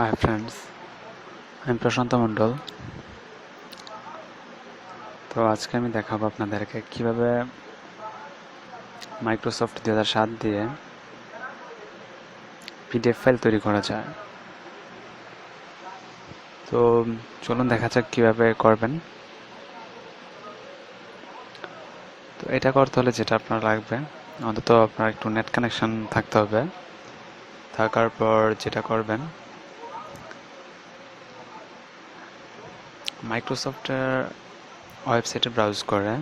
Hi friends আমি প্রশান্ত মণ্ডল তো আজকে আমি দেখাবো আপনাদেরকে কীভাবে মাইক্রোসফট দু হাজার সাত দিয়ে পিডিএফ ফাইল তৈরি করা যায়। তো চলুন দেখা যাক কীভাবে করবেন। তো এটা করতে হলে যেটা আপনার লাগবে, অন্তত আপনার একটু নেট কানেকশন থাকতে হবে। থাকার পর যেটা করবেন মাইক্রোসফটের ওয়েবসাইটে ব্রাউজ করে।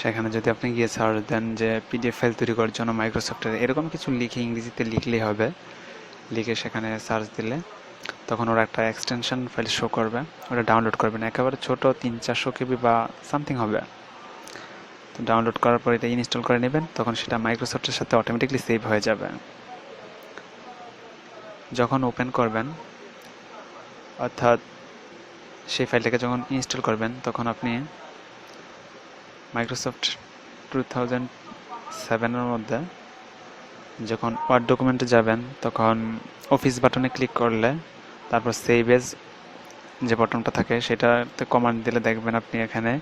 সেখানে যদি আপনি গিয়ে সার্চ দেন যে পিডিএফ ফাইল তৈরি করার জন্য মাইক্রোসফটের এরকম কিছু লিখে ইংরেজিতে লিখলেই হবে। লিখে সেখানে সার্চ দিলে তখন ওরা একটা এক্সটেনশন ফাইল শো করবে। ওটা ডাউনলোড করবেন একেবারে ছোট, তিন চারশো কেবি বা সামথিং হবে। তো ডাউনলোড করার পর এটা ইনস্টল করে নেবেন, তখন সেটা মাইক্রোসফটের সাথে অটোমেটিকলি সেভ হয়ে যাবে। যখন ওপেন করবেন, অর্থাৎ সেই ফাইলটাকে যখন ইনস্টল করবেন, তখন আপনি মাইক্রোসফট টু থাউজেন্ড সেভেনের মধ্যে যখন ওয়ার্ড ডকুমেন্টে যাবেন, তখন অফিস বাটনে ক্লিক করলে তারপর সেভ এজ যে বটনটা থাকে, সেটাতে কমান্ড দিলে দেখবেন আপনি এখানে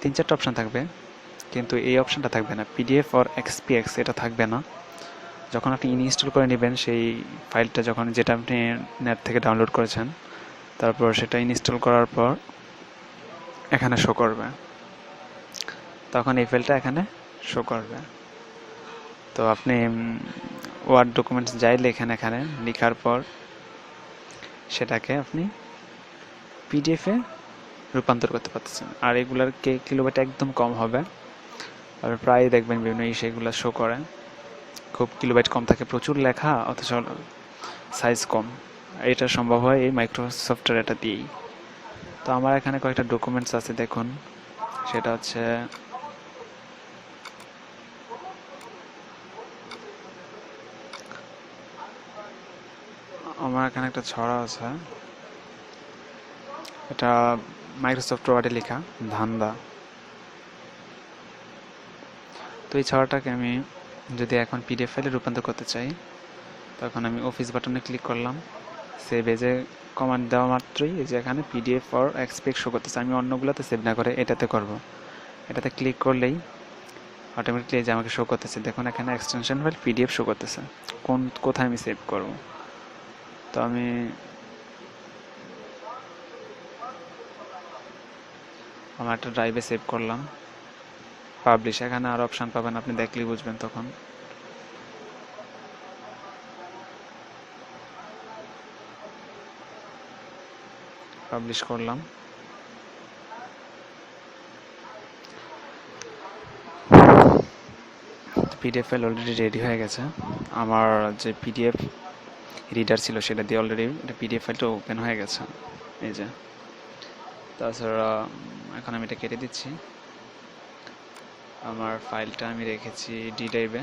তিন চারটা অপশান থাকবে। কিন্তু এই অপশানটা থাকবে না পিডিএফ অর এক্সপিএক্স এটা থাকবে না। যখন আপনি ইনস্টল করে নেবেন, সেই ফাইলটা যখন যেটা আপনি নেট থেকে ডাউনলোড করেছেন তারপর সেটা ইনস্টল করার পর এখানে শো করবে। তখন এই ফাইলটা এখানে শো করবে। তো আপনি ওয়ার্ড ডকুমেন্টস যাই লেখেন এখানে, লেখার পর সেটাকে আপনি পিডিএফে রূপান্তর করতে পারতেছেন। আর এগুলার কে কিলোবাইট একদম কম হবে। আর প্রায় দেখবেন বিভিন্ন সেগুলো শো করে। খুব কিলোবাইট কম থাকে। প্রচুর লেখা, অথচ সাইজ কম। এটা সম্ভব হয় এই মাইক্রোসফটের এটা দিয়েই। তো আমার এখানে কয়েকটা ডকুমেন্টস আছে, দেখুন। সেটা হচ্ছে আমার এখানে একটা ছড়া আছে। এটা মাইক্রোসফট ওয়ার্ডে লেখা, ধান্দা। তো এই ছড়াটাকে আমি যদি এখন পিডিএফ ফাইলে রূপান্তর করতে চাই, তখন আমি অফিস বাটনে ক্লিক করলাম। সেভ এজে কমান্ড দেওয়া মাত্রই, এই যে এখানে পিডিএফ অর এক্সপেক্ট শো করতেছে। আমি অন্যগুলোতে সেভ না করে এটাতে করব। এটাতে ক্লিক করলেই অটোমেটিকলি যে আমাকে শো করতেছে। দেখুন, এখানে এক্সটেনশন ফাইল পিডিএফ শো করতেছে। কোন, কোথায় আমি সেভ করব? তো আমি আমার একটা ড্রাইভে সেভ করলাম। পাবলিশ এখানে আর অপশান পাবেন আপনি দেখলেই বুঝবেন তখন। পাবলিশ করলাম। পিডিএফ ফাইল অলরেডি রেডি হয়ে গেছে। আমার যে পিডিএফ রিডার ছিল সেটা দিয়ে অলরেডি এটা পিডিএফ ফাইলটা ওপেন হয়ে গেছে। এই যে। তাছাড়া, এখন আমি এটা কেটে দিচ্ছি। আমার ফাইলটা আমি রেখেছি ডি ড্রাইভে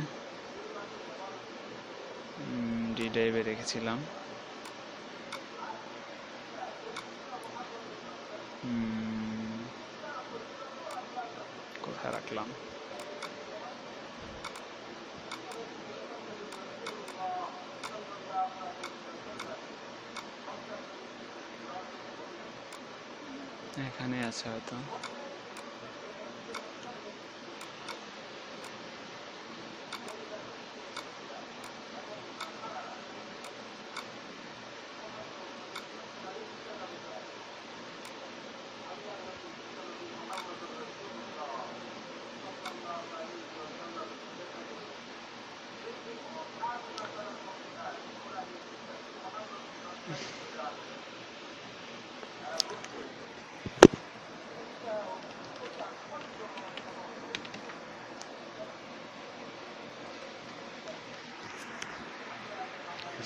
ডি ড্রাইভে রেখেছিলাম। কোথায় রাখলাম এখানে আছে হয়তো।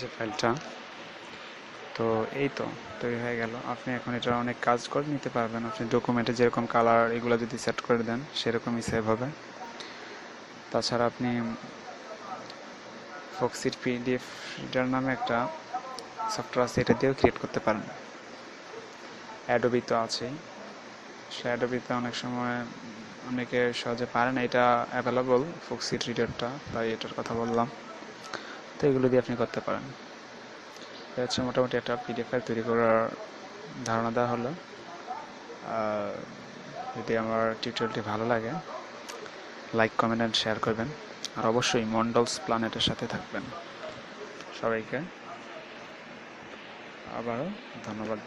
যে ফাইলটা তো এই তো, তৈরি হয়ে গেল। আপনি এখন এটা অনেক কাজ করে, নিতে পারবেন। আপনি ডকুমেন্টে যেরকম কালার এগুলো যদি সেট করে দেন, সেরকমই সেভ হবে। তাছাড়া আপনি ফক্সিট পিডিএফ রিডার নামে একটা সফটওয়্যার আছে, এটা দিয়েও ক্রিয়েট করতে পারেন অ্যাডোবি তো আছেই। সে অ্যাডোবিতে অনেক সময় অনেকে সহজে পারে না। এটা অ্যাভেলেবল ফক্সিট রিডারটা তাই এটার কথা বললাম। এগুলো দিয়ে আপনি করতে পারেন। হচ্ছে মোটামুটি একটা পিডিএফ ফাইল তৈরি করার ধারণা দেওয়া হলো। যদি আমার টিউটোরিয়ালটি ভালো লাগে লাইক কমেন্ট অ্যান্ড শেয়ার করবেন। আর অবশ্যই মন্ডলস প্ল্যানেটের সাথে থাকবেন। সবাইকে আবারও ধন্যবাদ।